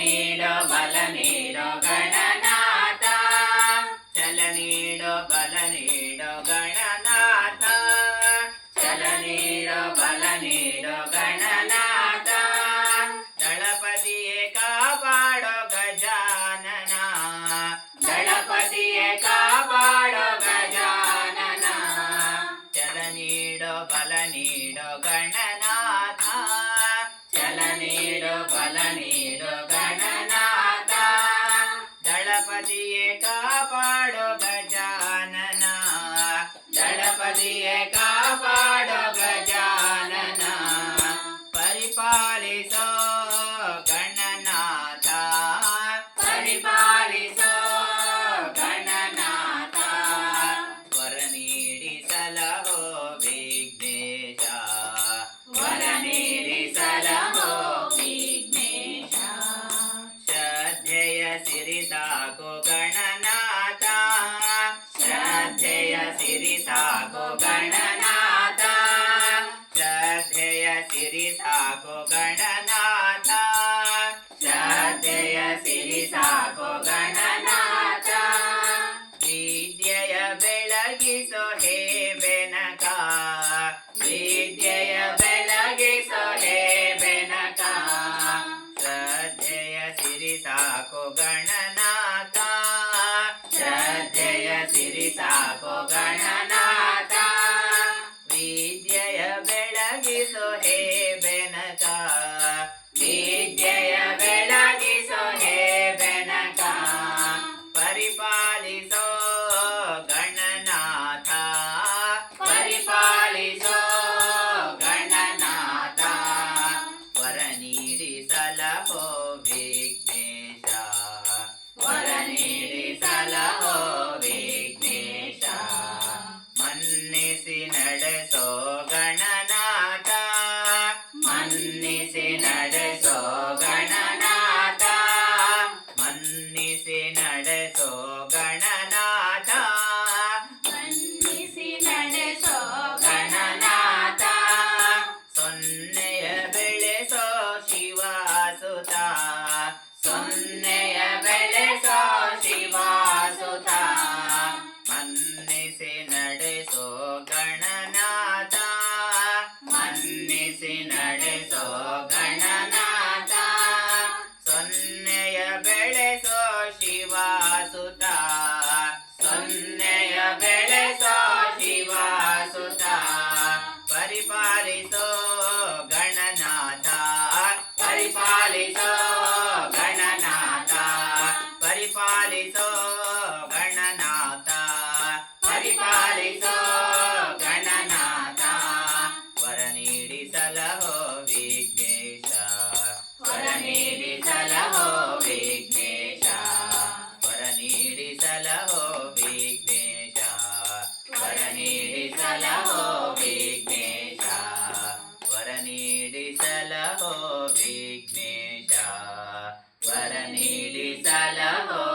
నీడో బల నీడో గణనాథ చల నీడో బల నీడో గణనాథ చల నీడో బల నీడో గణనాథ దళపతియే కాపాడో గజానన దళపతియే కాపాడో గజానన చల నీడో బల నీడో గణనాథ నీడు బల నీడు ದಳಪತಿಯೇ ಕಾಪಾಡೋ ಗಜಾನನ ದಳಪತಿಯೇ ಕಾಪಾಡೋ ಗಜಾನನ ಪರಿಪಾಲಿಸೋ ಸಾಕು ಗಣನಾಥ ಶ್ರದ್ಧೆಯ ಸಿರಿ ಸಾಕು ಗಣನಾಥ ಶ್ರದ್ಧೆಯ ಸಿರಿ ಸಾಕು ಗಣನಾಥ ವಿದ್ಯೆಯ ಬೆಳಗಿಸೋ ಹೇ ಬೆನಕ ವಿದ್ಯೆಯ ಬೆಳಗಿಸೋ ಹೇ ಬೆನಕ ಶ್ರದ್ಧೆಯ ಸಿರಿ ಸಾಕು ಗಣನಾಥ ಶ್ರದ್ಧೆಯ ಸಿರಿ ಸಾಕು ಗಣನಾಥ ನಡೆಸೋ ಗಣನಾಥ ಮನ್ನಿಸಿ ನಡೆಸೋ ಗಣನಾಥ ಮನ್ನಿಸಿ ನಡೆಸೋ ಗಣನಾಥ పరిపాలితో గణనాథ పరిపాలితో గణనాథ పరిపాలితో గణనాథ పరిపాలితో గణనాథ. వరనీడి సలహో విఘ్నేశ వరనీడి సలహో सलहो विघ्नेश वर सलहो